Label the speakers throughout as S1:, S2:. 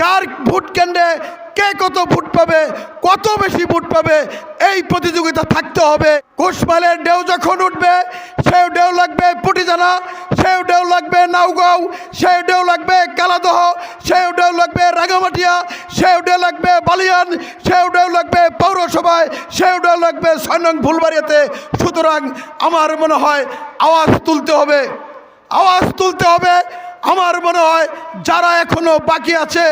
S1: কার vote কেন্দ্রে কে কত vote পাবে, কত বেশি ভোট পাবে, এই প্রতিযোগিতা থাকতে হবে। কোষমালের ঢেউ যখন উঠবে, সেও ঢেউ লাগবে পুটিজানা, সেও ঢেউ লাগবে নাউগাঁও, সেও ঢেউ লাগবে কালাদহ, সেও ঢেউ লাগবে রাঙামাটিয়া, সেও ঢেউ লাগবে বালিয়ান, সেও ঢেউ লাগবে পৌরসভায়, সেও ঢেউ লাগবে ছয় নং ফুলবাড়িয়াতে সুতরাং আমার মনে হয় আওয়াজ তুলতে হবে, আওয়াজ তুলতে হবে। আমার মনে হয় যারা এখনও বাকি আছে,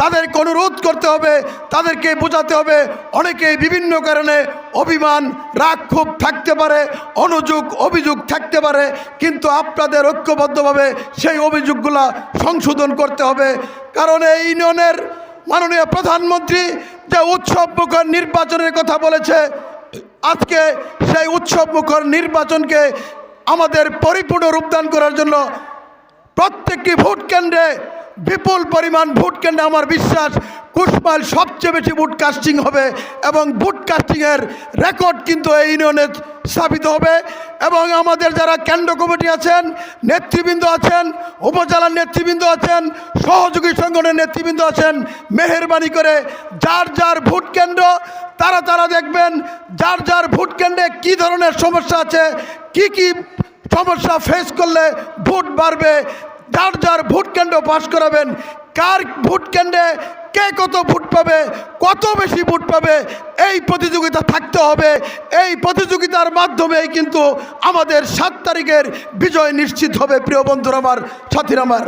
S1: তাদেরকে অনুরোধ করতে হবে, তাদেরকে বোঝাতে হবে, অনেকেই বিভিন্ন কারণে অভিমান, রাগ ক্ষোভ থাকতে পারে, অনুযোগ, অভিযোগ থাকতে পারে, কিন্তু আপনাদের ঐক্যবদ্ধভাবে সেই অভিযোগগুলা সংশোধন করতে হবে। কারণ এই ইউনিয়নের মাননীয় প্রধানমন্ত্রী যে উৎসব মুখর নির্বাচনের কথা বলেছে, আজকে সেই উৎসব মুখর নির্বাচনকে আমাদের পরিপূর্ণ রূপদান করার জন্য প্রত্যেকটি ভোট কেন্দ্রে বিপুল পরিমাণ ভোট কেন্দ্রে আমার বিশ্বাস কুশমাইল সবচেয়ে বেশি ভোট কাস্টিং হবে এবং ভোট কাস্টিংয়ের রেকর্ড কিন্তু এই ইউনিয়নে স্থাপিত হবে এবং আমাদের যারা কেন্দ্র কমিটি আছেন, নেতৃবৃন্দ আছেন, উপজেলার নেতৃবৃন্দ আছেন, সহযোগী সংগঠনের নেতৃবৃন্দ আছেন, মেহরবানি করে যার যার ভোট কেন্দ্র, তারা তারা দেখবেন যার যার ভোট কেন্দ্রে কী ধরনের সমস্যা আছে, কি কি সমস্যা ফেস করলে ভোট বাড়বে। যার যার ভোট কেন্দ্র পাস করাবেন, কার ভোট কেন্দ্রে কে কত ভোট পাবে, কত বেশি ভোট পাবে, এই প্রতিযোগিতা থাকতে হবে। এই প্রতিযোগিতার মাধ্যমে কিন্তু আমাদের সাত তারিখের বিজয় নিশ্চিত হবে, প্রিয় বন্ধুরা আমার, সাথীরা আমার।